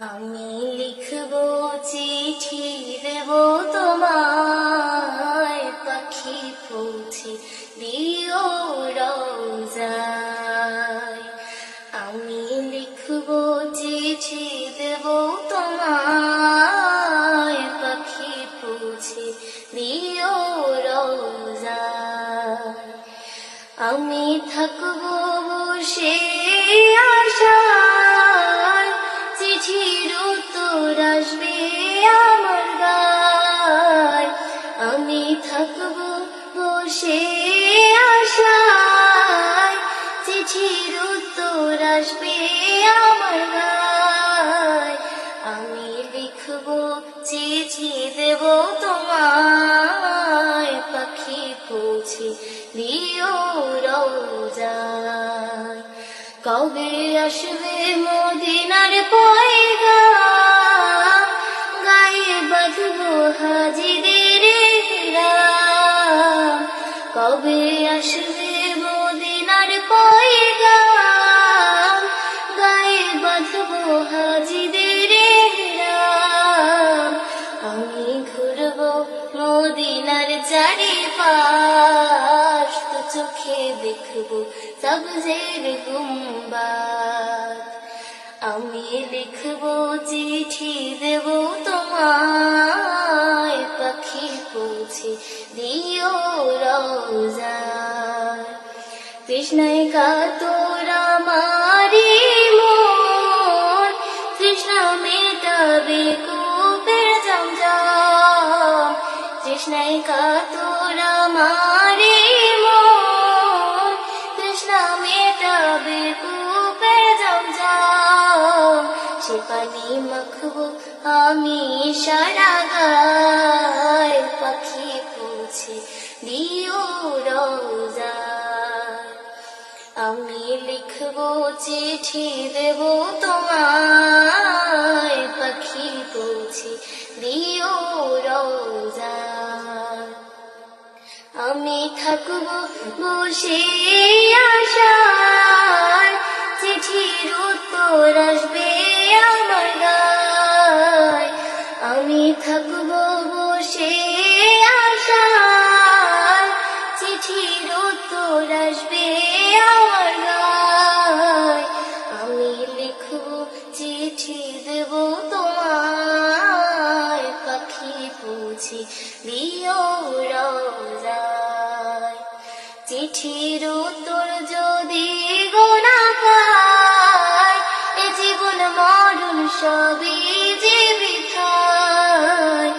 আমি লিখব চিঠি, দেব তোমায় পাখি পৌঁছে, দিও রোজায় আমি লিখব চিঠি, দেব তোমায় পাখি পৌঁছে, দিও রোজায় আমি থাকব বসে আশায় লিখব চিঠি দেব তোমায়, পাখি পৌঁছে দিও রোজায় কবে আসবে মদিনার পয়গা গায়ে বাঁধবো হাজিদের। কবে আসবে চারিপাশ তো চোখে দেখব সবজের গুম্বাদ। আমি লিখব চিঠি দেব তোমায়, পাখি পৌঁছে দিও রোজায় তৃষ্ণায় কাতরা মারি মন তৃষ্ণায় মেটাবে কূপের জমজম। সে পানি আমি সারা গায়। পাখি পৌঁছে দিও রোজায় আমি লিখব চিঠি দেব তোমায়। পাখি পৌঁছে দিও থাকব বসে আশায়। চিঠির উত্তর আসবে আমার গায়। আমি থাকব বসে আশায়। চিঠির উত্তর আসবে আমার গায়। আমি লিখব চিঠি দেব তোমায়। পাখি পৌঁছে দিও রোজায় চিঠির উত্তর যদি গোনা পায়, এ জীবন মরণ সবই যে বৃথায়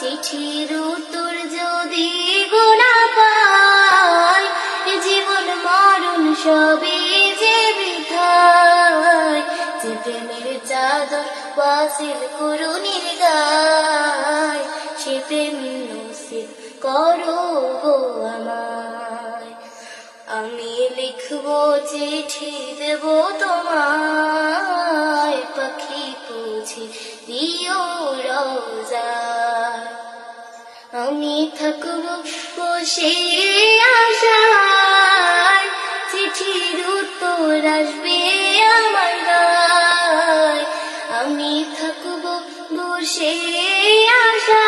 চিঠির উত্তর যদি গোনা পায়, এ জীবন মরণ সবই যে বৃথায় যে প্রেমের চাদর বাসিল করুণীর গায়, সে প্রেম নসিব করো গো আমায়। আমি লিখব চিঠি, দেব তোমায় পাখি পৌঁছে দিও রোজায় আমি থাকব বসে আশায়, চিঠির উত্তর আসবে আমার গায়। আমি থাকব বসে আশায়